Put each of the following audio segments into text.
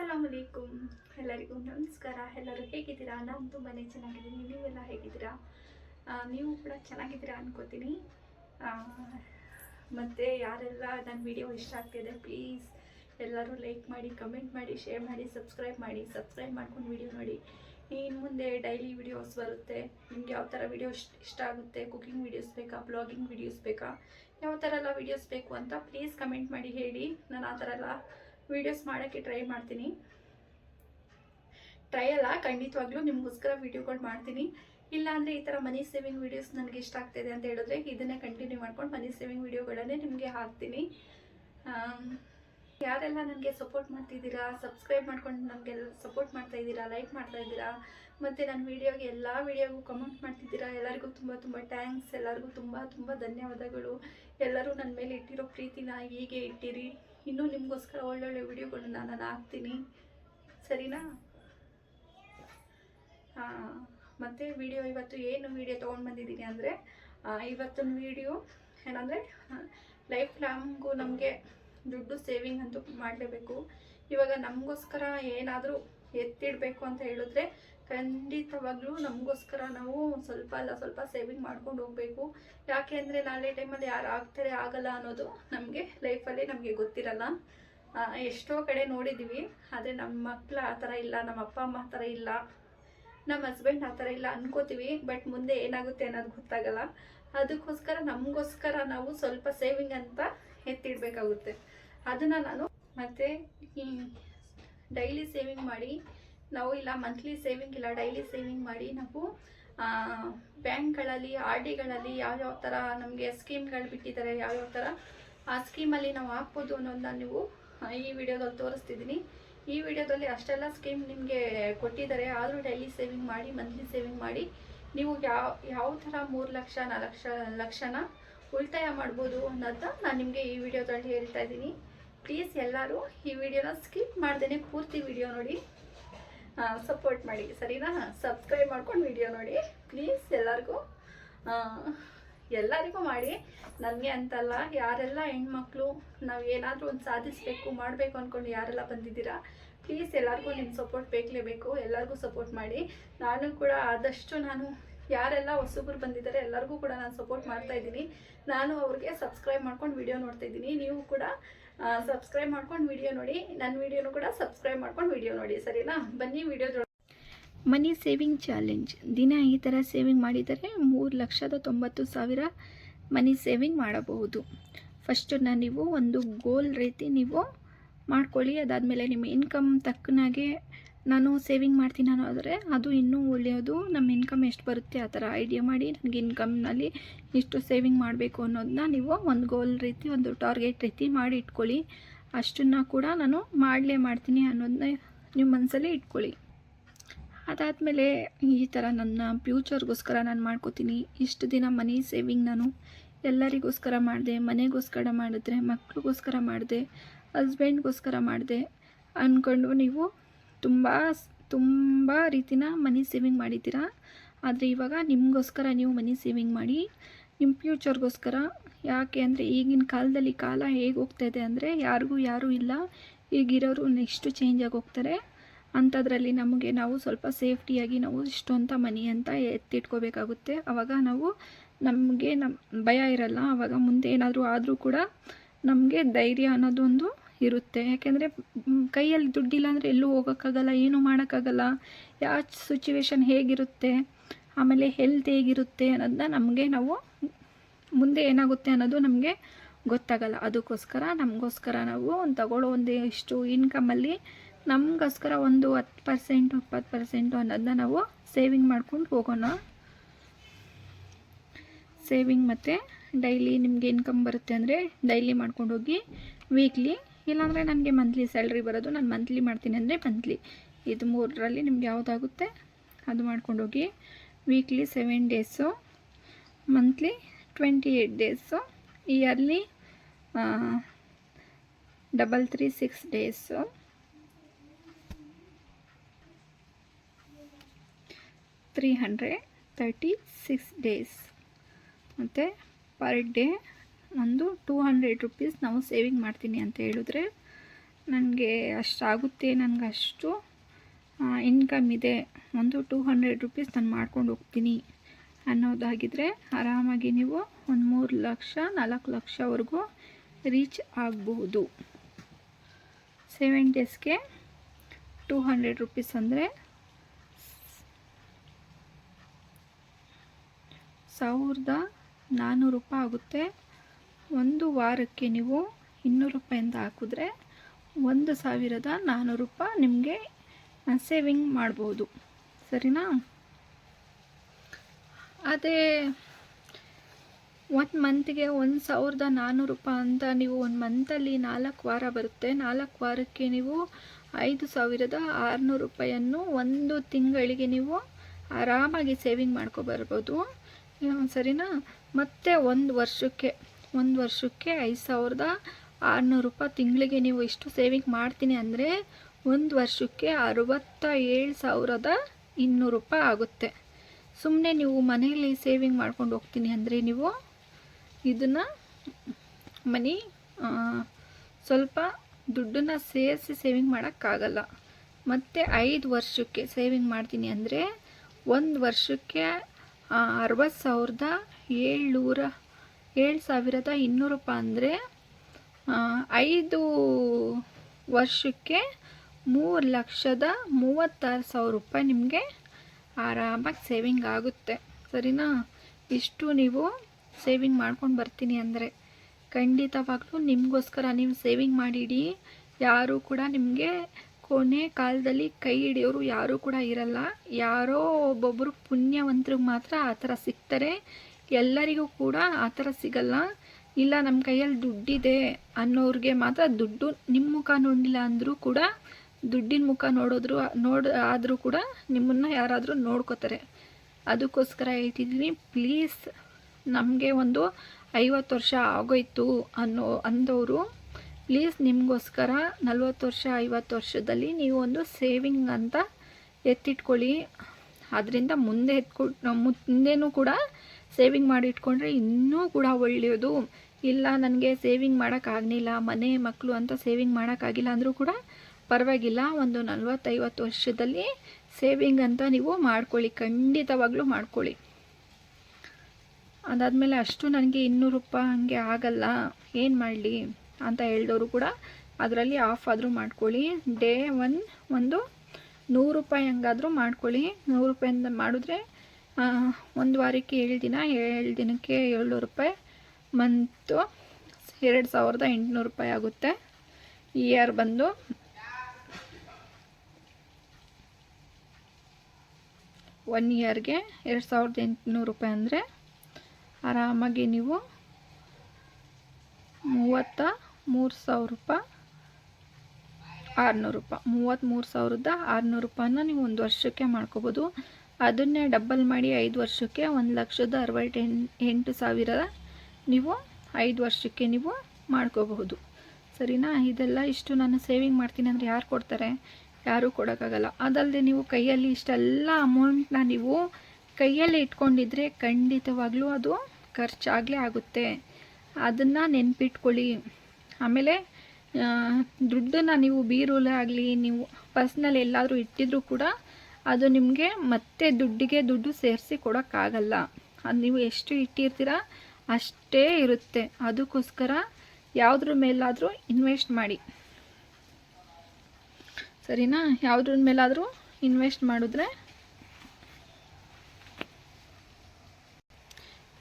ಅಸ್ಸಲಾಮ್ ಅಲೈಕುಮ್ ಎಲ್ಲರಿಗೂ ನಮಸ್ಕಾರ. ಎಲ್ಲರೂ ಹೇಗಿದ್ದೀರಾ? ನಾನು ತುಂಬಾ ಚೆನ್ನಾಗಿದ್ದೀನಿ. ನೀವೆಲ್ಲ ಹೇಗಿದ್ದೀರಾ? ನೀವು ಕೂಡ ಚೆನ್ನಾಗಿದ್ದೀರಾ ಅನ್ಕೋತೀನಿ. ಮತ್ತು ಯಾರೆಲ್ಲ ನನ್ನ ವಿಡಿಯೋ ಇಷ್ಟ ಆಗ್ತಿದೆ ಪ್ಲೀಸ್ ಎಲ್ಲರೂ ಲೈಕ್ ಮಾಡಿ ಕಮೆಂಟ್ ಮಾಡಿ ಶೇರ್ ಮಾಡಿ ಸಬ್ಸ್ಕ್ರೈಬ್ ಮಾಡಿ. ಸಬ್ಸ್ಕ್ರೈಬ್ ಮಾಡ್ಕೊಂಡು ವಿಡಿಯೋ ನೋಡಿ. ಇನ್ನು ಮುಂದೆ ಡೈಲಿ ವಿಡಿಯೋಸ್ ಬರುತ್ತೆ. ನಿಮ್ಗೆ ಯಾವ ಥರ ವಿಡಿಯೋ ಇಷ್ಟ ಆಗುತ್ತೆ? ಕುಕಿಂಗ್ ವಿಡಿಯೋಸ್ ಬೇಕಾ? ಬ್ಲಾಗಿಂಗ್ ವಿಡಿಯೋಸ್ ಬೇಕಾ? ಯಾವ ಥರ ಎಲ್ಲ ವಿಡಿಯೋಸ್ ಬೇಕು ಅಂತ ಪ್ಲೀಸ್ ಕಮೆಂಟ್ ಮಾಡಿ ಹೇಳಿ. ನಾನು ಆ ಥರ ಎಲ್ಲ ವೀಡಿಯೋಸ್ ಮಾಡೋಕ್ಕೆ ಟ್ರೈ ಮಾಡ್ತೀನಿ. ಟ್ರೈ ಅಲ್ಲ, ಖಂಡಿತವಾಗ್ಲೂ ನಿಮಗೋಸ್ಕರ ವೀಡಿಯೋಗಳು ಮಾಡ್ತೀನಿ. ಇಲ್ಲ ಅಂದರೆ ಈ ಥರ ಮನಿ ಸೇವಿಂಗ್ ವೀಡಿಯೋಸ್ ನನಗೆ ಇಷ್ಟ ಆಗ್ತಿದೆ ಅಂತ ಹೇಳಿದ್ರೆ ಇದನ್ನೇ ಕಂಟಿನ್ಯೂ ಮಾಡ್ಕೊಂಡು ಮನಿ ಸೇವಿಂಗ್ ವೀಡಿಯೋಗಳನ್ನೇ ನಿಮಗೆ ಹಾಕ್ತೀನಿ. ಯಾರೆಲ್ಲ ನನಗೆ ಸಪೋರ್ಟ್ ಮಾಡ್ತಿದ್ದೀರಾ ಸಬ್ಸ್ಕ್ರೈಬ್ ಮಾಡ್ಕೊಂಡು ನನಗೆಲ್ಲ ಸಪೋರ್ಟ್ ಮಾಡ್ತಾ ಇದ್ದೀರಾ ಲೈಕ್ ಮಾಡ್ತಾ ಇದ್ದೀರಾ, ಮತ್ತು ನನ್ನ ವೀಡಿಯೋಗೆ ಎಲ್ಲ ವೀಡಿಯೋಗೂ ಕಮೆಂಟ್ ಮಾಡ್ತಿದ್ದೀರಾ, ಎಲ್ಲರಿಗೂ ತುಂಬ ತುಂಬ ಥ್ಯಾಂಕ್ಸ್ ಎಲ್ಲರಿಗೂ ತುಂಬ ತುಂಬ ಧನ್ಯವಾದಗಳು. ಎಲ್ಲರೂ ನನ್ನ ಮೇಲೆ ಇಟ್ಟಿರೋ ಪ್ರೀತಿನ ಹೀಗೆ ಇಟ್ಟಿರಿ. ಇನ್ನೂ ನಿಮಗೋಸ್ಕರ ಒಳ್ಳೊಳ್ಳೆ ವಿಡಿಯೋಗಳನ್ನ ನಾನು ಹಾಕ್ತೀನಿ. ಸರಿನಾ? ಮತ್ತು ವಿಡಿಯೋ ಇವತ್ತು ಏನು ವಿಡಿಯೋ ತೊಗೊಂಡು ಬಂದಿದ್ದೀನಿ ಅಂದರೆ ಇವತ್ತಿನ ವಿಡಿಯೋ ಏನಂದರೆ ಲೈಫ್ ಲಾಂಗು ನಮಗೆ ದುಡ್ಡು ಸೇವಿಂಗ್ ಅಂತೂ ಮಾಡಲೇಬೇಕು. ಇವಾಗ ನಮಗೋಸ್ಕರ ಏನಾದರೂ ಎತ್ತಿಡಬೇಕು ಅಂತ ಹೇಳಿದ್ರೆ ಖಂಡಿತವಾಗ್ಲೂ ನಮಗೋಸ್ಕರ ನಾವು ಸ್ವಲ್ಪ ಅಲ್ಲ, ಸ್ವಲ್ಪ ಸೇವಿಂಗ್ ಮಾಡ್ಕೊಂಡು ಹೋಗಬೇಕು. ಯಾಕೆ ಅಂದರೆ ನಾಳೆ ಟೈಮಲ್ಲಿ ಯಾರು ಆಗ್ತಾರೆ, ಆಗಲ್ಲ ಅನ್ನೋದು ನಮಗೆ ಲೈಫಲ್ಲಿ ನಮಗೆ ಗೊತ್ತಿರಲ್ಲ. ಎಷ್ಟೋ ಕಡೆ ನೋಡಿದ್ದೀವಿ ಆದರೆ ನಮ್ಮ ಮಕ್ಕಳು ಆ ಥರ ಇಲ್ಲ ನಮ್ಮ ಅಪ್ಪ ಅಮ್ಮ ಆ ಥರ ಇಲ್ಲ ನಮ್ಮ ಹಸ್ಬೆಂಡ್ ಆ ಥರ ಇಲ್ಲ ಅನ್ಕೋತೀವಿ. ಬಟ್ ಮುಂದೆ ಏನಾಗುತ್ತೆ ಅನ್ನೋದು ಗೊತ್ತಾಗಲ್ಲ. ಅದಕ್ಕೋಸ್ಕರ ನಮಗೋಸ್ಕರ ನಾವು ಸ್ವಲ್ಪ ಸೇವಿಂಗ್ ಅಂತ ಎತ್ತಿಡಬೇಕಾಗುತ್ತೆ. ಅದನ್ನು ನಾನು ಮತ್ತು ಡೈಲಿ ಸೇವಿಂಗ್ ಮಾಡಿ, ನಾವು ಇಲ್ಲ ಮಂತ್ಲಿ ಸೇವಿಂಗ್ ಇಲ್ಲ ಡೈಲಿ ಸೇವಿಂಗ್ ಮಾಡಿ ನಾವು ಬ್ಯಾಂಕ್ಗಳಲ್ಲಿ, ಆರ್ ಡಿಗಳಲ್ಲಿ ಯಾವ್ಯಾವ ಥರ ನಮಗೆ ಸ್ಕೀಮ್ಗಳು ಬಿಟ್ಟಿದ್ದಾರೆ ಯಾವ್ಯಾವ ಥರ ಆ ಸ್ಕೀಮಲ್ಲಿ ನಾವು ಹಾಕ್ಬೋದು ಅನ್ನೋದನ್ನ ನೀವು ಈ ವಿಡಿಯೋದಲ್ಲಿ ತೋರಿಸ್ತಿದ್ದೀನಿ ಈ ವಿಡಿಯೋದಲ್ಲಿ ಅಷ್ಟೆಲ್ಲ ಸ್ಕೀಮ್ ನಿಮಗೆ ಕೊಟ್ಟಿದ್ದಾರೆ ಆದರೂ ಡೈಲಿ ಸೇವಿಂಗ್ ಮಾಡಿ ಮಂತ್ಲಿ ಸೇವಿಂಗ್ ಮಾಡಿ, ನೀವು ಯಾವ ಯಾವ ಥರ ಮೂರು ಲಕ್ಷ, ನಾಲ್ಕು ಲಕ್ಷ, ಲಕ್ಷನ ಉಳಿತಾಯ ಮಾಡ್ಬೋದು ಅನ್ನೋದನ್ನ ನಾನು ನಿಮಗೆ ಈ ವಿಡಿಯೋದಲ್ಲಿ ಹೇಳ್ತಾ ಇದ್ದೀನಿ ಪ್ಲೀಸ್ ಎಲ್ಲರೂ ಈ ವಿಡಿಯೋನ ಸ್ಕಿಪ್ ಮಾಡ್ದೇ ಪೂರ್ತಿ ವಿಡಿಯೋ ನೋಡಿ. ಸಪೋರ್ಟ್ ಮಾಡಿ, ಸರಿನಾ? ಸಬ್ಸ್ಕ್ರೈಬ್ ಮಾಡ್ಕೊಂಡು ವಿಡಿಯೋ ನೋಡಿ. ಪ್ಲೀಸ್ ಎಲ್ಲರಿಗೂ ಎಲ್ಲರಿಗೂ ಮಾಡಿ. ನನಗೆ ಅಂತಲ್ಲ, ಯಾರೆಲ್ಲ ಹೆಣ್ಮಕ್ಳು, ನಾವು ಏನಾದರೂ ಒಂದು ಸಾಧಿಸ್ಬೇಕು, ಮಾಡಬೇಕು ಅಂದ್ಕೊಂಡು ಯಾರೆಲ್ಲ ಬಂದಿದ್ದೀರಾ ಪ್ಲೀಸ್ ಎಲ್ಲರಿಗೂ ನಿಮ್ಮ ಸಪೋರ್ಟ್ ಬೇಕಲೇಬೇಕು ಎಲ್ಲರಿಗೂ ಸಪೋರ್ಟ್ ಮಾಡಿ. ನಾನು ಕೂಡ ಆದಷ್ಟು ನಾನು ಯಾರೆಲ್ಲ ಹೊಸಬ್ರು ಬಂದಿದ್ದಾರೆ, ಎಲ್ಲರಿಗೂ ಕೂಡ ನಾನು ಸಪೋರ್ಟ್ ಮಾಡ್ತಾ ಇದ್ದೀನಿ. ನಾನು ಅವ್ರಿಗೆ ಸಬ್ಸ್ಕ್ರೈಬ್ ಮಾಡ್ಕೊಂಡು ವಿಡಿಯೋ ನೋಡ್ತಾ ಇದ್ದೀನಿ. ನೀವು ಕೂಡ ಸಬ್ಸ್ಕ್ರೈಬ್ ಮಾಡ್ಕೊಂಡು ವಿಡಿಯೋ ನೋಡಿ. ನನ್ನ ವಿಡಿಯೋನು ಕೂಡ ಸಬ್ಸ್ಕ್ರೈಬ್ ಮಾಡ್ಕೊಂಡು ವಿಡಿಯೋ ನೋಡಿ, ಸರಿನಾ? ಬನ್ನಿ ವಿಡಿಯೋ ಮನಿ ಸೇವಿಂಗ್ ಚಾಲೆಂಜ್ ದಿನ ಈ ಥರ ಸೇವಿಂಗ್ ಮಾಡಿದರೆ ಮೂರು ಲಕ್ಷದ ತೊಂಬತ್ತು ಸಾವಿರ ಮನಿ ಸೇವಿಂಗ್ ಮಾಡಬಹುದು. ಫಸ್ಟನ್ನ ನೀವು ಒಂದು ಗೋಲ್ ರೀತಿ ನೀವು ಮಾಡ್ಕೊಳ್ಳಿ. ಅದಾದಮೇಲೆ ನಿಮ್ಮ ಇನ್ಕಮ್ ತಕ್ಕನಾಗೆ ನಾನು ಸೇವಿಂಗ್ ಮಾಡ್ತೀನಿ ಅನ್ನೋದ್ರೆ ಅದು ಇನ್ನೂ ಒಳ್ಳೆಯದು, ನಮ್ಮ ಇನ್ಕಮ್ ಎಷ್ಟು ಬರುತ್ತೆ ಆ ಥರ ಐಡಿಯಾ ಮಾಡಿ ನನಗೆ ಇನ್ಕಮ್ನಲ್ಲಿ ಇಷ್ಟು ಸೇವಿಂಗ್ ಮಾಡಬೇಕು ಅನ್ನೋದನ್ನ ನೀವು ಒಂದು ಗೋಲ್ ರೀತಿ, ಒಂದು ಟಾರ್ಗೆಟ್ ರೀತಿ ಮಾಡಿ ಇಟ್ಕೊಳ್ಳಿ. ಅಷ್ಟನ್ನು ಕೂಡ ನಾನು ಮಾಡಲೇ ಮಾಡ್ತೀನಿ ಅನ್ನೋದನ್ನ ನಿಮ್ಮ ಮನಸ್ಸಲ್ಲಿ ಇಟ್ಕೊಳ್ಳಿ. ಅದಾದಮೇಲೆ ಈ ಥರ ನನ್ನ ಫ್ಯೂಚರ್ಗೋಸ್ಕರ ನಾನು ಮಾಡ್ಕೋತೀನಿ. ಇಷ್ಟು ದಿನ ಮನಿ ಸೇವಿಂಗ್ ನಾನು ಎಲ್ಲರಿಗೋಸ್ಕರ ಮಾಡಿದೆ, ಮನೆಗೋಸ್ಕರ ಮಾಡಿದ್ರೆ, ಮಕ್ಳಿಗೋಸ್ಕರ ಮಾಡಿದೆ ಹಸ್ಬೆಂಡ್ಗೋಸ್ಕರ ಮಾಡಿದೆ. ಅಂದ್ಕೊಂಡು ನೀವು ತುಂಬ ತುಂಬ ರೀತಿನ ಮನಿ ಸೇವಿಂಗ್ ಮಾಡಿದ್ದೀರಾ? ಆದರೆ ಇವಾಗ ನಿಮಗೋಸ್ಕರ ನೀವು ಮನಿ ಸೇವಿಂಗ್ ಮಾಡಿ ನಿಮ್ಮ ಫ್ಯೂಚರ್ಗೋಸ್ಕರ ಯಾಕೆ ಅಂದರೆ ಈಗಿನ ಕಾಲದಲ್ಲಿ ಕಾಲ ಹೇಗೆ ಹೋಗ್ತಾ ಇದೆ ಅಂದರೆ ಯಾರಿಗೂ ಯಾರೂ ಇಲ್ಲ. ಈಗಿರೋರು ನೆಕ್ಸ್ಟು ಚೇಂಜ್ ಆಗಿ ಹೋಗ್ತಾರೆ. ಅಂಥದ್ರಲ್ಲಿ ನಮಗೆ ನಾವು ಸ್ವಲ್ಪ ಸೇಫ್ಟಿಯಾಗಿ ನಾವು ಇಷ್ಟು ಅಂತ ಮನಿ ಅಂತ ಎತ್ತಿಟ್ಕೋಬೇಕಾಗುತ್ತೆ. ಆವಾಗ ನಾವು ನಮಗೆ ನಮ್ಮ ಭಯ ಇರಲ್ಲ. ಆವಾಗ ಮುಂದೆ ಏನಾದರೂ ಆದರೂ ಕೂಡ ನಮಗೆ ಧೈರ್ಯ ಅನ್ನೋದೊಂದು ಇರುತ್ತೆ. ಯಾಕೆಂದರೆ ಕೈಯಲ್ಲಿ ದುಡ್ಡಿಲ್ಲ ಅಂದರೆ ಎಲ್ಲೂ ಹೋಗೋಕ್ಕಾಗಲ್ಲ, ಏನೂ ಮಾಡೋಕ್ಕಾಗಲ್ಲ. ಯಾವ ಸಿಚುವೇಶನ್ ಹೇಗಿರುತ್ತೆ, ಆಮೇಲೆ ಹೆಲ್ತ್ ಹೇಗಿರುತ್ತೆ ಅನ್ನೋದನ್ನ ನಮಗೆ ನಾವು ಮುಂದೆ ಏನಾಗುತ್ತೆ ಅನ್ನೋದು ನಮಗೆ ಗೊತ್ತಾಗಲ್ಲ. ಅದಕ್ಕೋಸ್ಕರ ನಮಗೋಸ್ಕರ ನಾವು ಒಂದು ತಗೊಳ್ಳೋ ಒಂದು ಇಷ್ಟು ಇನ್ಕಮಲ್ಲಿ ನಮಗೋಸ್ಕರ ಒಂದು ಹತ್ತು ಪರ್ಸೆಂಟು ಇಪ್ಪತ್ತು ಪರ್ಸೆಂಟು ಅನ್ನೋದನ್ನ ನಾವು ಸೇವಿಂಗ್ ಮಾಡ್ಕೊಂಡು ಹೋಗೋಣ. ಸೇವಿಂಗ್ ಮತ್ತು ಡೈಲಿ ನಿಮಗೆ ಇನ್ಕಮ್ ಬರುತ್ತೆ ಅಂದರೆ ಡೈಲಿ ಮಾಡ್ಕೊಂಡು ಹೋಗಿ ವೀಕ್ಲಿ ಇಲ್ಲಾಂದರೆ ನನಗೆ ಮಂತ್ಲಿ ಸ್ಯಾಲ್ರಿ ಬರೋದು, ನಾನು ಮಂತ್ಲಿ ಮಾಡ್ತೀನಿ ಅಂದರೆ ಮಂತ್ಲಿ ಇದು ಮೂರರಲ್ಲಿ ನಿಮ್ಗೆ ಯಾವುದಾಗುತ್ತೆ, ಅದು ಮಾಡ್ಕೊಂಡು ಹೋಗಿ weekly seven days monthly twenty eight days yearly double three six days three hundred thirty six days ಮತ್ತು ಪರ್ ಡೇ ಒಂದು ಟೂ ಹಂಡ್ರೆಡ್ ರುಪೀಸ್ ನಾವು ಸೇವಿಂಗ್ ಮಾಡ್ತೀನಿ ಅಂತ ಹೇಳಿದ್ರೆ ನನಗೆ ಅಷ್ಟಾಗುತ್ತೆ, ನನಗೆ ಅಷ್ಟು ಇನ್ಕಮ್ ಇದೆ. ಒಂದು ಟೂ ಹಂಡ್ರೆಡ್ ರುಪೀಸ್ ನಾನು ಮಾಡ್ಕೊಂಡು ಹೋಗ್ತೀನಿ ಅನ್ನೋದಾಗಿದ್ದರೆ ಆರಾಮಾಗಿ ನೀವು ಒಂದು ಮೂರು ಲಕ್ಷ, ನಾಲ್ಕು ಲಕ್ಷವರೆಗೂ ರೀಚ್ ಆಗಬಹುದು. ಸೆವೆನ್ ಡೇಸ್ಗೆ ಟೂ ಹಂಡ್ರೆಡ್ ರುಪೀಸ್ ಅಂದರೆ ಸಾವಿರದ ನಾನ್ನೂರು ರೂಪಾಯಿ ಆಗುತ್ತೆ. ಒಂದು ವಾರಕ್ಕೆ ನೀವು ಇನ್ನೂರು ರೂಪಾಯಿಂದ ಹಾಕಿದ್ರೆ ಒಂದು ಸಾವಿರದ ನಾನ್ನೂರು ರೂಪಾಯಿ ನಿಮಗೆ ಸೇವಿಂಗ್ ಮಾಡ್ಬೋದು. ಸರಿನಾ? ಅದೇ ಒಂದು ಮಂತ್ಗೆ ಒಂದು ಸಾವಿರದ ನಾನ್ನೂರು ರೂಪಾಯಿ ಅಂತ ನೀವು ಒಂದು ಮಂತಲ್ಲಿ ನಾಲ್ಕು ವಾರ ಬರುತ್ತೆ. ನಾಲ್ಕು ವಾರಕ್ಕೆ ನೀವು ಐದು ಸಾವಿರದ ಆರುನೂರು ರೂಪಾಯಿಯನ್ನು ಒಂದು ತಿಂಗಳಿಗೆ ನೀವು ಆರಾಮಾಗಿ ಸೇವಿಂಗ್ ಮಾಡ್ಕೊಬರ್ಬೋದು ಸರಿನಾ? ಮತ್ತು ಒಂದು ವರ್ಷಕ್ಕೆ. ಒಂದು ವರ್ಷಕ್ಕೆ ಐದು ಸಾವಿರದ ಆರುನೂರು ರೂಪಾಯಿ ತಿಂಗಳಿಗೆ ನೀವು ಇಷ್ಟು ಸೇವಿಂಗ್ ಮಾಡ್ತೀನಿ ಅಂದರೆ ಒಂದು ವರ್ಷಕ್ಕೆ ಅರವತ್ತ ಏಳು ಸಾವಿರದ ಇನ್ನೂರು ರೂಪಾಯಿ ಆಗುತ್ತೆ. ಸುಮ್ಮನೆ ನೀವು ಮನೆಯಲ್ಲಿ ಸೇವಿಂಗ್ ಮಾಡ್ಕೊಂಡು ಹೋಗ್ತೀನಿ ಅಂದರೆ ನೀವು ಇದನ್ನು ಮನಿ ಸ್ವಲ್ಪ ದುಡ್ಡನ್ನು ಸೇರಿಸಿ ಸೇವಿಂಗ್ ಮಾಡೋಕ್ಕಾಗಲ್ಲ. ಮತ್ತು ಐದು ವರ್ಷಕ್ಕೆ ಸೇವಿಂಗ್ ಮಾಡ್ತೀನಿ ಅಂದರೆ ಒಂದು ವರ್ಷಕ್ಕೆ ಅರವತ್ತು ಸಾವಿರದ ಏಳ್ನೂರ ಏಳು ಸಾವಿರದ ಇನ್ನೂರು ರೂಪಾಯಿ ಅಂದರೆ ಐದು ವರ್ಷಕ್ಕೆ ಮೂರು ಲಕ್ಷದ ಮೂವತ್ತಾರು ಸಾವಿರ ರೂಪಾಯಿ ನಿಮಗೆ ಆರಾಮಾಗಿ ಸೇವಿಂಗ್ ಆಗುತ್ತೆ. ಸರಿನಾ? ಇಷ್ಟು ನೀವು ಸೇವಿಂಗ್ ಮಾಡ್ಕೊಂಡು ಬರ್ತೀನಿ ಅಂದರೆ. ಖಂಡಿತವಾಗ್ಲೂ ನಿಮಗೋಸ್ಕರ ನೀವು ಸೇವಿಂಗ್ ಮಾಡಿಡಿ. ಯಾರೂ ಕೂಡ ನಿಮಗೆ ಕೊನೆ ಕಾಲದಲ್ಲಿ ಕೈ ಹಿಡಿಯೋರು ಯಾರೂ ಕೂಡ ಇರಲ್ಲ. ಯಾರೋ ಒಬ್ಬೊಬ್ಬರು ಪುಣ್ಯವಂತರಿಗೆ ಮಾತ್ರ ಆ ಥರ ಸಿಗ್ತಾರೆ. ಎಲ್ಲರಿಗೂ ಕೂಡ ಆ ಥರ ಸಿಗಲ್ಲ. ಇಲ್ಲ ನಮ್ಮ ಕೈಯಲ್ಲಿ ದುಡ್ಡಿದೆ ಅನ್ನೋರಿಗೆ ಮಾತ್ರ ದುಡ್ಡು ನಿಮ್ಮ ಮುಖ ನೋಡಿಲ್ಲ ಅಂದರೂ ಕೂಡ, ದುಡ್ಡಿನ ಮುಖ ನೋಡಿದ್ರು, ನೋಡ, ಆದರೂ ಕೂಡ ನಿಮ್ಮನ್ನು ಯಾರಾದರೂ ನೋಡ್ಕೋತಾರೆ. ಅದಕ್ಕೋಸ್ಕರ ಹೇಳ್ತಿದ್ದೀನಿ, ಪ್ಲೀಸ್ ನಮಗೆ ಒಂದು ಐವತ್ತು ವರ್ಷ ಆಗೋಯ್ತು ಅನ್ನೋ ಅಂದವರು ಪ್ಲೀಸ್ ನಿಮಗೋಸ್ಕರ ನಲ್ವತ್ತು ವರ್ಷ, ಐವತ್ತು ವರ್ಷದಲ್ಲಿ ನೀವು ಒಂದು ಸೇವಿಂಗ್ ಅಂತ ಎತ್ತಿಟ್ಕೊಳ್ಳಿ. ಅದರಿಂದ ಮುಂದೆ ಎತ್ಕೊಂಡು ಮುಂದೆನೂ ಕೂಡ ಸೇವಿಂಗ್ ಮಾಡಿ ಇಟ್ಕೊಂಡ್ರೆ ಇನ್ನೂ ಕೂಡ ಒಳ್ಳೆಯದು. ಇಲ್ಲ, ನನಗೆ ಸೇವಿಂಗ್ ಮಾಡೋಕ್ಕಾಗಲಿಲ್ಲ ಮನೆ ಮಕ್ಕಳು ಅಂತ ಸೇವಿಂಗ್ ಮಾಡೋಕ್ಕಾಗಿಲ್ಲ ಅಂದರೂ ಕೂಡ ಪರವಾಗಿಲ್ಲ. ಒಂದು ನಲ್ವತ್ತೈವತ್ತು ವರ್ಷದಲ್ಲಿ ಸೇವಿಂಗ್ ಅಂತ ನೀವು ಮಾಡ್ಕೊಳ್ಳಿ, ಖಂಡಿತವಾಗ್ಲೂ ಮಾಡ್ಕೊಳ್ಳಿ. ಅದಾದಮೇಲೆ ಅಷ್ಟು ನನಗೆ ಇನ್ನೂರು ರೂಪಾಯಿ ಹಾಗೆ ಆಗಲ್ಲ, ಏನು ಮಾಡಲಿ ಅಂತ ಹೇಳಿದವರು ಕೂಡ ಅದರಲ್ಲಿ ಆಫ್ ಆದರೂ ಮಾಡ್ಕೊಳ್ಳಿ. ಡೇ ಒನ್ ಒಂದು ನೂರು ರೂಪಾಯಿ ಹಂಗಾದರೂ ಮಾಡ್ಕೊಳ್ಳಿ. ನೂರು ರೂಪಾಯಿಂದ ಮಾಡಿದ್ರೆ ಒಂದು ವಾರಕ್ಕೆ ಏಳು ದಿನ, ಏಳು ದಿನಕ್ಕೆ ಏಳ್ನೂರು ರೂಪಾಯಿ. ಮಂತು ಎರಡು ಸಾವಿರದ ಎಂಟುನೂರು ರೂಪಾಯಿ ಆಗುತ್ತೆ. ಇಯರ್ ಬಂದು. ಒನ್ ಇಯರ್ಗೆ ಎರಡು ಸಾವಿರದ ಎಂಟುನೂರು ರೂಪಾಯಿ ಅಂದರೆ ಆರಾಮಾಗಿ ನೀವು ಮೂವತ್ತ ಮೂರು ಸಾವಿರ ರೂಪಾಯಿ, ಆರುನೂರು ರೂಪಾಯಿ. ಮೂವತ್ತ್ಮೂರು ಸಾವಿರದ ಆರುನೂರು ರೂಪಾಯಿನ ನೀವು ಒಂದು ವರ್ಷಕ್ಕೆ ಮಾಡ್ಕೋಬೋದು. ಅದನ್ನೇ ಡಬ್ಬಲ್ ಮಾಡಿ ಐದು ವರ್ಷಕ್ಕೆ ಒಂದು ಲಕ್ಷದ ಅರವತ್ತೆಂಟು ಎಂಟು ಸಾವಿರ ನೀವು ಐದು ವರ್ಷಕ್ಕೆ ನೀವು ಮಾಡ್ಕೋಬಹುದು. ಸರಿನಾ? ಇದೆಲ್ಲ ಇಷ್ಟು ನಾನು ಸೇವಿಂಗ್ ಮಾಡ್ತೀನಿ ಅಂದರೆ ಯಾರು ಕೊಡ್ತಾರೆ? ಯಾರೂ ಕೊಡೋಕ್ಕಾಗಲ್ಲ. ಅದಲ್ಲದೆ ನೀವು ಕೈಯಲ್ಲಿ ಇಷ್ಟೆಲ್ಲ ಅಮೌಂಟ್ನ ನೀವು ಕೈಯಲ್ಲಿ ಇಟ್ಕೊಂಡಿದ್ರೆ ಖಂಡಿತವಾಗ್ಲೂ ಅದು ಖರ್ಚಾಗಲೇ ಆಗುತ್ತೆ. ಅದನ್ನು ನೆನ್ಪಿಟ್ಕೊಳ್ಳಿ. ಆಮೇಲೆ ದುಡ್ಡನ್ನು ನೀವು ಬೀರೂಲೇ ಆಗಲಿ, ನೀವು ಪರ್ಸ್ನಲ್ ಎಲ್ಲಾದರೂ ಇಟ್ಟಿದ್ರೂ ಕೂಡ ಅದು ನಿಮಗೆ ಮತ್ತೆ ದುಡ್ಡಿಗೆ ದುಡ್ಡು ಸೇರಿಸಿ ಕೊಡೋಕ್ಕಾಗಲ್ಲ. ಅದು ನೀವು ಎಷ್ಟು ಇಟ್ಟಿರ್ತೀರ ಅಷ್ಟೇ ಇರುತ್ತೆ. ಅದಕ್ಕೋಸ್ಕರ ಯಾವುದ್ರ ಮೇಲಾದರೂ ಇನ್ವೆಸ್ಟ್ ಮಾಡಿ. ಸರಿನಾ? ಯಾವುದ್ರ ಮೇಲಾದರೂ ಇನ್ವೆಸ್ಟ್ ಮಾಡಿದ್ರೆ?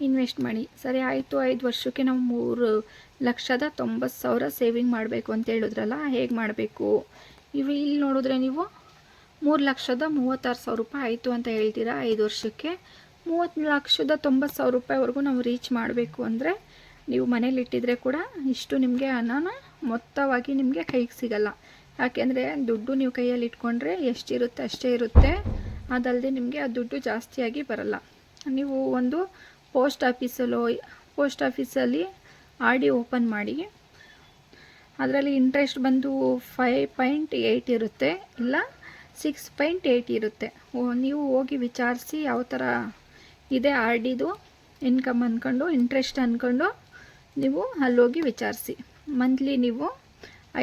ಇನ್ವೆಸ್ಟ್ ಮಾಡಿ. ಸರಿ, ಆಯಿತು. ಐದು ವರ್ಷಕ್ಕೆ ನಾವು ಮೂರು ಲಕ್ಷದ ತೊಂಬತ್ತು ಸಾವಿರ ಸೇವಿಂಗ್ ಮಾಡಬೇಕು ಅಂತ ಹೇಳಿದ್ರಲ್ಲ, ಹೇಗೆ ಮಾಡಬೇಕು? ಇವು ಇಲ್ಲಿ ನೋಡಿದ್ರೆ ನೀವು ಮೂರು ಲಕ್ಷದ ಮೂವತ್ತಾರು ಸಾವಿರ ರೂಪಾಯಿ ಆಯಿತು ಅಂತ ಹೇಳ್ತೀರಾ? ಐದು ವರ್ಷಕ್ಕೆ. ಮೂವತ್ತು ಲಕ್ಷದ ತೊಂಬತ್ತು ಸಾವಿರ ರೂಪಾಯಿವರೆಗೂ ನಾವು ರೀಚ್ ಮಾಡಬೇಕು ಅಂದರೆ ನೀವು ಮನೇಲಿಟ್ಟಿದ್ರೆ ಕೂಡ ಇಷ್ಟು ನಿಮಗೆ ಹಣನ ಮೊತ್ತವಾಗಿ ನಿಮಗೆ ಕೈಗೆ ಸಿಗಲ್ಲ. ಯಾಕೆಂದರೆ ದುಡ್ಡು ನೀವು ಕೈಯಲ್ಲಿ ಇಟ್ಕೊಂಡ್ರೆ ಎಷ್ಟಿರುತ್ತೆ ಅಷ್ಟೇ ಇರುತ್ತೆ. ಅದಲ್ಲದೆ ನಿಮಗೆ ಆ ದುಡ್ಡು ಜಾಸ್ತಿಯಾಗಿ ಬರಲ್ಲ. ನೀವು ಒಂದು ಪೋಸ್ಟ್ ಆಫೀಸಲ್ಲೋ, ಪೋಸ್ಟ್ ಆಫೀಸಲ್ಲಿ ಆರ್ ಡಿ ಓಪನ್ ಮಾಡಿ, ಅದರಲ್ಲಿ ಇಂಟ್ರೆಸ್ಟ್ ಬಂದು ಫೈವ್ ಪಾಯಿಂಟ್ ಏಯ್ಟ್ ಇರುತ್ತೆ. ಇಲ್ಲ ಸಿಕ್ಸ್ ಪಾಯಿಂಟ್ ಏಯ್ಟ್ ಇರುತ್ತೆ. ನೀವು ಹೋಗಿ ವಿಚಾರಿಸಿ ಯಾವ ಥರ ಇದೆ ಆರ್ ಡಿದು ಇನ್ಕಮ್ ಅಂದ್ಕೊಂಡು ಇಂಟ್ರೆಸ್ಟ್ ಅಂದ್ಕೊಂಡು ನೀವು ಅಲ್ಲೋಗಿ ವಿಚಾರಿಸಿ. ಮಂತ್ಲಿ ನೀವು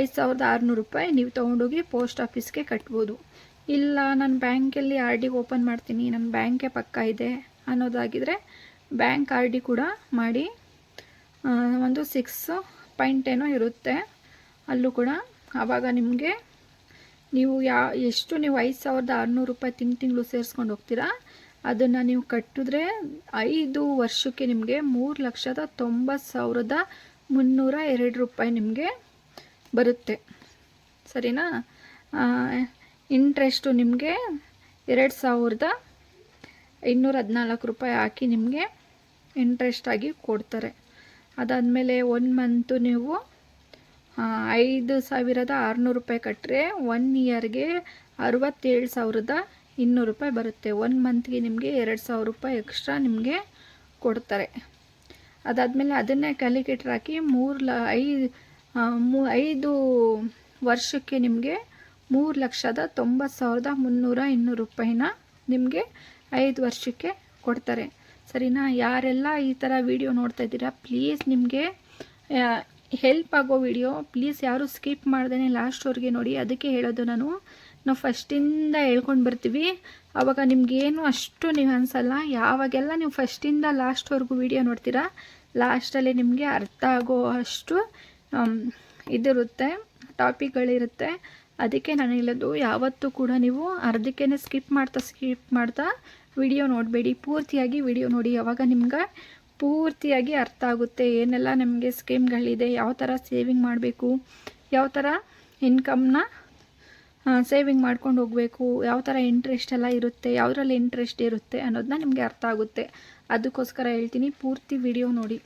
ಐದು ಸಾವಿರದ ಆರುನೂರು ರೂಪಾಯಿ ನೀವು ತೊಗೊಂಡೋಗಿ ಪೋಸ್ಟ್ ಆಫೀಸ್ಗೆ ಕಟ್ಬೋದು. ಇಲ್ಲ, ನಾನು ಬ್ಯಾಂಕಲ್ಲಿ ಆರ್ ಡಿಗೆ ಓಪನ್ ಮಾಡ್ತೀನಿ, ನನ್ನ ಬ್ಯಾಂಕೇ ಪಕ್ಕ ಇದೆ ಅನ್ನೋದಾಗಿದ್ದರೆ ಬ್ಯಾಂಕ್ ಆರ್ ಡಿ ಕೂಡ ಮಾಡಿ ಒಂದು ಸಿಕ್ಸ್ ಪಾಯಿಂಟ್ ಏನೋ ಇರುತ್ತೆ. ಅಲ್ಲೂ ಕೂಡ ಆವಾಗ ನಿಮಗೆ ನೀವು ಯಾ, ಎಷ್ಟು ನೀವು ಐದು ಸಾವಿರದ ಆರುನೂರು ರೂಪಾಯಿ ತಿಂಗ್ ತಿಂಗಳು ಸೇರಿಸ್ಕೊಂಡು ಹೋಗ್ತೀರಾ? ಅದನ್ನು ನೀವು ಕಟ್ಟಿದ್ರೆ ಐದು ವರ್ಷಕ್ಕೆ ನಿಮಗೆ ಮೂರು ಲಕ್ಷದ ತೊಂಬತ್ತು ಸಾವಿರದ ಮುನ್ನೂರ ಎರಡು ರೂಪಾಯಿ ನಿಮಗೆ ಬರುತ್ತೆ. ಸರಿನಾ? ಇಂಟ್ರೆಸ್ಟು ನಿಮಗೆ ಎರಡು ಸಾವಿರದ ಇನ್ನೂರ ಹದಿನಾಲ್ಕು ರೂಪಾಯಿ ಹಾಕಿ ನಿಮಗೆ ಇಂಟ್ರೆಸ್ಟಾಗಿ ಕೊಡ್ತಾರೆ. ಅದಾದಮೇಲೆ ಒನ್ ಮಂತು ನೀವು ಐದು ಸಾವಿರದ ಆರುನೂರು ರೂಪಾಯಿ ಕಟ್ಟರೆ ಒನ್ ಇಯರ್ಗೆ ಅರವತ್ತೇಳು ಸಾವಿರದ ಇನ್ನೂರು ರೂಪಾಯಿ ಬರುತ್ತೆ. ಒನ್ ಮಂತ್ಗೆ ನಿಮಗೆ ಎರಡು ಸಾವಿರ ರೂಪಾಯಿ ಎಕ್ಸ್ಟ್ರಾ ನಿಮಗೆ ಕೊಡ್ತಾರೆ. ಅದಾದಮೇಲೆ ಅದನ್ನೇ ಕ್ಯಾಲ್ಕುಲೇಟರ್ ಹಾಕಿ ಮೂರು ಲ, ಐದು ಮೂ, ಐದು ವರ್ಷಕ್ಕೆ ನಿಮಗೆ ಮೂರು ಲಕ್ಷದ ತೊಂಬತ್ತು ಸಾವಿರದ ಮುನ್ನೂರ ಇನ್ನೂರು ರೂಪಾಯಿನ ನಿಮಗೆ ಐದು ವರ್ಷಕ್ಕೆ ಕೊಡ್ತಾರೆ. ಸರಿನಾ? ಯಾರೆಲ್ಲ ಈ ಥರ ವಿಡಿಯೋ ನೋಡ್ತಾ ಇದ್ದೀರಾ ಪ್ಲೀಸ್ ನಿಮಗೆ ಹೆಲ್ಪ್ ಆಗೋ ವಿಡಿಯೋ ಪ್ಲೀಸ್ ಯಾರು ಸ್ಕಿಪ್ ಮಾಡ್ದೇ ಲಾಸ್ಟ್ವರೆಗೆ ನೋಡಿ, ಅದಕ್ಕೆ ಹೇಳೋದು ನಾನು. ನಾವು ಫಸ್ಟಿಂದ ಹೇಳ್ಕೊಂಡು ಬರ್ತೀವಿ. ಆವಾಗ ನಿಮಗೇನು ಅಷ್ಟು ನೀವು ಅನಿಸಲ್ಲ ಯಾವಾಗೆಲ್ಲ ನೀವು ಫಸ್ಟಿಂದ ಲಾಸ್ಟ್ವರೆಗೂ ವಿಡಿಯೋ ನೋಡ್ತೀರಾ ಲಾಸ್ಟಲ್ಲಿ ನಿಮಗೆ ಅರ್ಥ ಆಗೋ ಅಷ್ಟು ಇದಿರುತ್ತೆ ಟಾಪಿಕ್ಗಳಿರುತ್ತೆ ಅದಕ್ಕೆ ನಾನು ಹೇಳೋದು, ಯಾವತ್ತೂ ಕೂಡ ನೀವು ಅರ್ಧಕ್ಕೇ ಸ್ಕಿಪ್ ಮಾಡ್ತಾ ಸ್ಕಿಪ್ ಮಾಡ್ತಾ ವಿಡಿಯೋ ನೋಡಬೇಡಿ. ಪೂರ್ತಿಯಾಗಿ ವಿಡಿಯೋ ನೋಡಿ ಯಾವಾಗ ನಿಮ್ಗೆ ಪೂರ್ತಿಯಾಗಿ ಅರ್ಥ ಆಗುತ್ತೆ. ಏನೆಲ್ಲ ನಮಗೆ ಸ್ಕೀಮ್ಗಳಿದೆ, ಯಾವ ಥರ ಸೇವಿಂಗ್ ಮಾಡಬೇಕು, ಯಾವ ಥರ ಇನ್ಕಮ್ನ ಸೇವಿಂಗ್ ಮಾಡ್ಕೊಂಡು ಹೋಗಬೇಕು, ಯಾವ ಥರ ಇಂಟ್ರೆಸ್ಟ್ ಎಲ್ಲ ಇರುತ್ತೆ, ಯಾವುದ್ರಲ್ಲಿ ಇಂಟ್ರೆಸ್ಟ್ ಇರುತ್ತೆ ಅನ್ನೋದನ್ನ ನಿಮಗೆ ಅರ್ಥ ಆಗುತ್ತೆ. ಅದಕ್ಕೋಸ್ಕರ ಹೇಳ್ತೀನಿ, ಪೂರ್ತಿ ವಿಡಿಯೋ ನೋಡಿ.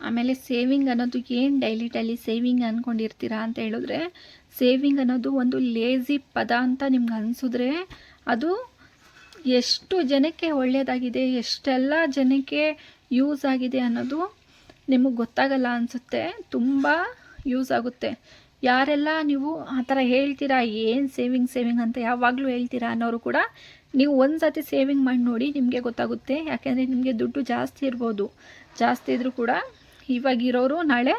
ಆಮೇಲೆ ಸೇವಿಂಗ್ ಅನ್ನೋದು ಏನು ಡೈಲಿ ಡೈಲಿ ಸೇವಿಂಗ್ ಅಂದ್ಕೊಂಡಿರ್ತೀರಾ ಅಂತ ಹೇಳಿದ್ರೆ, ಸೇವಿಂಗ್ ಅನ್ನೋದು ಒಂದು ಲೇಜಿ ಪದ ಅಂತ ನಿಮ್ಗೆ ಅನಿಸಿದ್ರೆ ಅದು ಎಷ್ಟು ಜನಕ್ಕೆ ಒಳ್ಳೆಯದಾಗಿದೆ ಎಷ್ಟೆಲ್ಲ ಜನಕ್ಕೆ ಯೂಸ್ ಆಗಿದೆ ಅನ್ನೋದು ನಿಮಗೆ ಗೊತ್ತಾಗಲ್ಲ ಅನಿಸುತ್ತೆ. ತುಂಬ ಯೂಸ್ ಆಗುತ್ತೆ. ಯಾರೆಲ್ಲ ನೀವು ಆ ಥರ ಹೇಳ್ತೀರಾ, ಏನು ಸೇವಿಂಗ್ ಸೇವಿಂಗ್ ಅಂತ ಯಾವಾಗಲೂ ಹೇಳ್ತೀರಾ ಅನ್ನೋರು ಕೂಡ ನೀವು ಒಂದು ಸತಿ ಸೇವಿಂಗ್ ಮಾಡಿ ನೋಡಿ ನಿಮಗೆ ಗೊತ್ತಾಗುತ್ತೆ. ಯಾಕೆಂದರೆ ನಿಮಗೆ ದುಡ್ಡು ಜಾಸ್ತಿ ಇರ್ಬೋದು. ಜಾಸ್ತಿ ಇದ್ದರೂ ಕೂಡ ಇವಾಗಿರೋರು ನಾಳೆ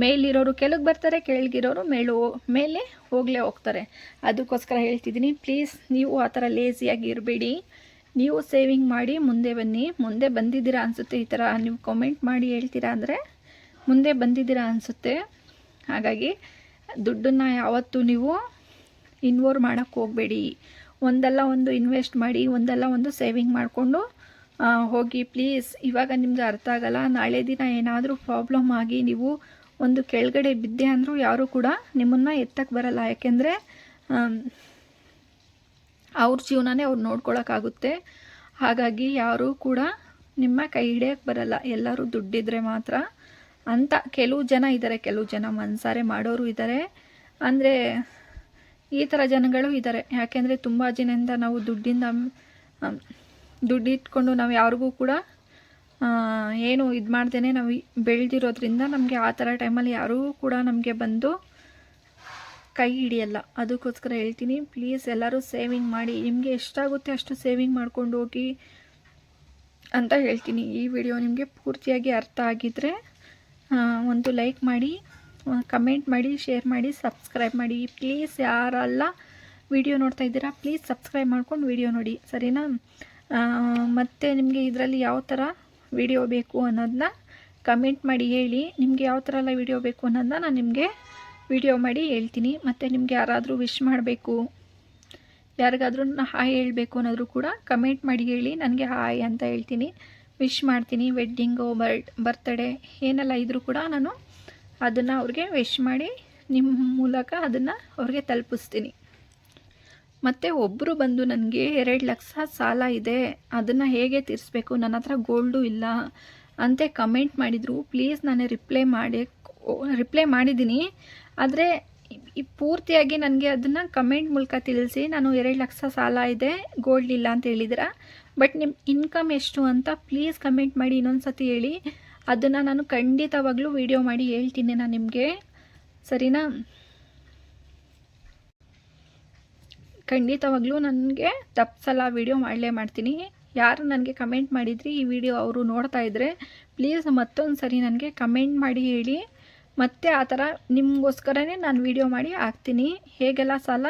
ಮೇಲಿರೋರು ಕೆಳಗೆ ಬರ್ತಾರೆ, ಕೆಳಗಿರೋರು ಮೇಲು, ಮೇಲೆ ಹೋಗಲೇ ಹೋಗ್ತಾರೆ. ಅದಕ್ಕೋಸ್ಕರ ಹೇಳ್ತಿದ್ದೀನಿ ಪ್ಲೀಸ್ ನೀವು ಆ ಥರ ಲೇಸಿಯಾಗಿ ಇರಬೇಡಿ. ನೀವು ಸೇವಿಂಗ್ ಮಾಡಿ ಮುಂದೆ ಬನ್ನಿ. ಮುಂದೆ ಬಂದಿದ್ದೀರಾ ಅನಿಸುತ್ತೆ ಈ ಥರ ನೀವು ಕಮೆಂಟ್ ಮಾಡಿ ಹೇಳ್ತೀರಾ ಅಂದರೆ ಮುಂದೆ ಬಂದಿದ್ದೀರಾ ಅನಿಸುತ್ತೆ. ಹಾಗಾಗಿ ದುಡ್ಡನ್ನು ಯಾವತ್ತೂ ನೀವು ಇನ್ವೋರ್ ಮಾಡೋಕ್ಕೆ ಹೋಗಬೇಡಿ. ಒಂದಲ್ಲ ಒಂದು ಇನ್ವೆಸ್ಟ್ ಮಾಡಿ, ಒಂದಲ್ಲ ಒಂದು ಸೇವಿಂಗ್ ಮಾಡಿಕೊಂಡು ಹೋಗಿ ಪ್ಲೀಸ್ ಇವಾಗ ನಿಮ್ಗೆ ಅರ್ಥ ಆಗಲ್ಲ. ನಾಳೆ ದಿನ ಏನಾದರೂ ಪ್ರಾಬ್ಲಮ್ ಆಗಿ ನೀವು ಒಂದು ಕೆಳಗಡೆ ಬಿದ್ದೆ ಅಂದರೂ ಯಾರೂ ಕೂಡ ನಿಮ್ಮನ್ನು ಎತ್ತಕ್ಕೆ ಬರಲ್ಲ. ಯಾಕೆಂದರೆ ಅವ್ರ ಜೀವನನೇ ಅವ್ರು ನೋಡ್ಕೊಳಕ್ಕಾಗುತ್ತೆ. ಹಾಗಾಗಿ ಯಾರೂ ಕೂಡ ನಿಮ್ಮ ಕೈ ಹಿಡಿಯೋಕ್ಕೆ ಬರಲ್ಲ. ಎಲ್ಲರೂ ದುಡ್ಡಿದ್ರೆ ಮಾತ್ರ ಅಂತ ಕೆಲವು ಜನ ಇದ್ದಾರೆ ಕೆಲವು ಜನ ಮನ್ಸಾರೆ ಮಾಡೋರು ಇದ್ದಾರೆ ಅಂದರೆ, ಈ ಥರ ಜನಗಳು ಇದ್ದಾರೆ ಯಾಕೆಂದರೆ, ತುಂಬ ಜನದಿಂದ ನಾವು ದುಡ್ಡಿಂದ ದುಡ್ಡಿಟ್ಕೊಂಡು ನಾವು ಯಾರಿಗೂ ಕೂಡ ಏನು ಇದು ಮಾಡ್ದೇ ನಾವು ಬೆಳೆದಿರೋದ್ರಿಂದ ನಮಗೆ ಆ ಥರ ಟೈಮಲ್ಲಿ ಯಾರೂ ಕೂಡ ನಮಗೆ ಬಂದು ಕೈ ಹಿಡಿಯಲ್ಲ. ಅದಕ್ಕೋಸ್ಕರ ಹೇಳ್ತೀನಿ ಪ್ಲೀಸ್ ಎಲ್ಲರೂ ಸೇವಿಂಗ್ ಮಾಡಿ. ನಿಮಗೆ ಎಷ್ಟಾಗುತ್ತೆ ಅಷ್ಟು ಸೇವಿಂಗ್ ಮಾಡ್ಕೊಂಡು ಹೋಗಿ ಅಂತ ಹೇಳ್ತೀನಿ. ಈ ವಿಡಿಯೋ ನಿಮಗೆ ಪೂರ್ತಿಯಾಗಿ ಅರ್ಥ ಆಗಿದ್ರೆ ಒಂದು ಲೈಕ್ ಮಾಡಿ ಕಮೆಂಟ್ ಮಾಡಿ ಶೇರ್ ಮಾಡಿ ಸಬ್ಸ್ಕ್ರೈಬ್ ಮಾಡಿ. ಪ್ಲೀಸ್ ಯಾರಲ್ಲ ವಿಡಿಯೋ ನೋಡ್ತಾ ಇದ್ದೀರಾ ಪ್ಲೀಸ್ ಸಬ್ಸ್ಕ್ರೈಬ್ ಮಾಡ್ಕೊಂಡು ವಿಡಿಯೋ ನೋಡಿ. ಸರಿನಾ? ಮತ್ತು ನಿಮಗೆ ಇದರಲ್ಲಿ ಯಾವ ಥರ ವಿಡಿಯೋ ಬೇಕು ಅನ್ನೋದನ್ನ ಕಮೆಂಟ್ ಮಾಡಿ ಹೇಳಿ. ನಿಮಗೆ ಯಾವ ಥರ ಎಲ್ಲ ವಿಡಿಯೋ ಬೇಕು ಅನ್ನೋದನ್ನ ನಾನು ನಿಮಗೆ ವಿಡಿಯೋ ಮಾಡಿ ಹೇಳ್ತೀನಿ. ಮತ್ತು ನಿಮಗೆ ಯಾರಾದರೂ ವಿಶ್ ಮಾಡಬೇಕು, ಯಾರಿಗಾದ್ರೂ ಹಾಯ್ ಹೇಳಬೇಕು ಅನ್ನೋದ್ರು ಕೂಡ ಕಮೆಂಟ್ ಮಾಡಿ ಹೇಳಿ. ನನಗೆ ಹಾಯ್ ಅಂತ ಹೇಳ್ತೀನಿ. ವಿಶ್ ಮಾಡ್ತೀನಿ. ವೆಡ್ಡಿಂಗು ಬರ್ಡ್ ಬರ್ತಡೇ ಏನೆಲ್ಲ ಇದ್ದರೂ ಕೂಡ ನಾನು ಅದನ್ನು ಅವ್ರಿಗೆ ವಿಶ್ ಮಾಡಿ ನಿಮ್ಮ ಮೂಲಕ ಅದನ್ನು ಅವ್ರಿಗೆ ತಲುಪಿಸ್ತೀನಿ. ಮತ್ತು ಒಬ್ಬರು ಬಂದು ನನಗೆ ಎರಡು ಲಕ್ಷ ಸಾಲ ಇದೆ, ಅದನ್ನು ಹೇಗೆ ತೀರಿಸ್ಬೇಕು? ನನ್ನ ಹತ್ರ ಗೋಲ್ಡು ಇಲ್ಲ ಅಂತ ಕಮೆಂಟ್ ಮಾಡಿದರು. ಪ್ಲೀಸ್ ನಾನು ರಿಪ್ಲೈ ಮಾಡಿ ರಿಪ್ಲೈ ಮಾಡಿದ್ದೀನಿ. ಆದರೆ ಪೂರ್ತಿಯಾಗಿ ನನಗೆ ಅದನ್ನು ಕಮೆಂಟ್ ಮೂಲಕ ತಿಳಿಸಿ ನಾನು ಎರಡು ಲಕ್ಷ ಸಾಲ ಇದೆ ಗೋಲ್ಡ್ ಇಲ್ಲ ಅಂತ ಹೇಳಿದಿರ ಬಟ್ ನಿಮ್ಮ ಇನ್ಕಮ್ ಎಷ್ಟು ಅಂತ ಪ್ಲೀಸ್ ಕಮೆಂಟ್ ಮಾಡಿ ಇನ್ನೊಂದು ಸತಿ ಹೇಳಿ. ಅದನ್ನು ನಾನು ಖಂಡಿತವಾಗ್ಲೂ ವಿಡಿಯೋ ಮಾಡಿ ಹೇಳ್ತೀನಿ ನಾನು ನಿಮಗೆ. ಸರಿನಾ? ಖಂಡಿತವಾಗ್ಲೂ ನನಗೆ ತಪ್ಸಲ್ಲ ವಿಡಿಯೋ ಮಾಡಲೇ ಮಾಡ್ತೀನಿ. ಯಾರು ನನಗೆ ಕಮೆಂಟ್ ಮಾಡಿದ್ರಿ, ಈ ವಿಡಿಯೋ ಅವರು ನೋಡ್ತಾ ಇದ್ದರೆ ಪ್ಲೀಸ್ ಮತ್ತೊಂದು ಸರಿ ನನಗೆ ಕಮೆಂಟ್ ಮಾಡಿ ಹೇಳಿ. ಮತ್ತೆ ಆ ಥರ ನಿಮಗೋಸ್ಕರನೇ ನಾನು ವಿಡಿಯೋ ಮಾಡಿ ಹಾಕ್ತೀನಿ. ಹೇಗೆಲ್ಲ ಸಾಲ?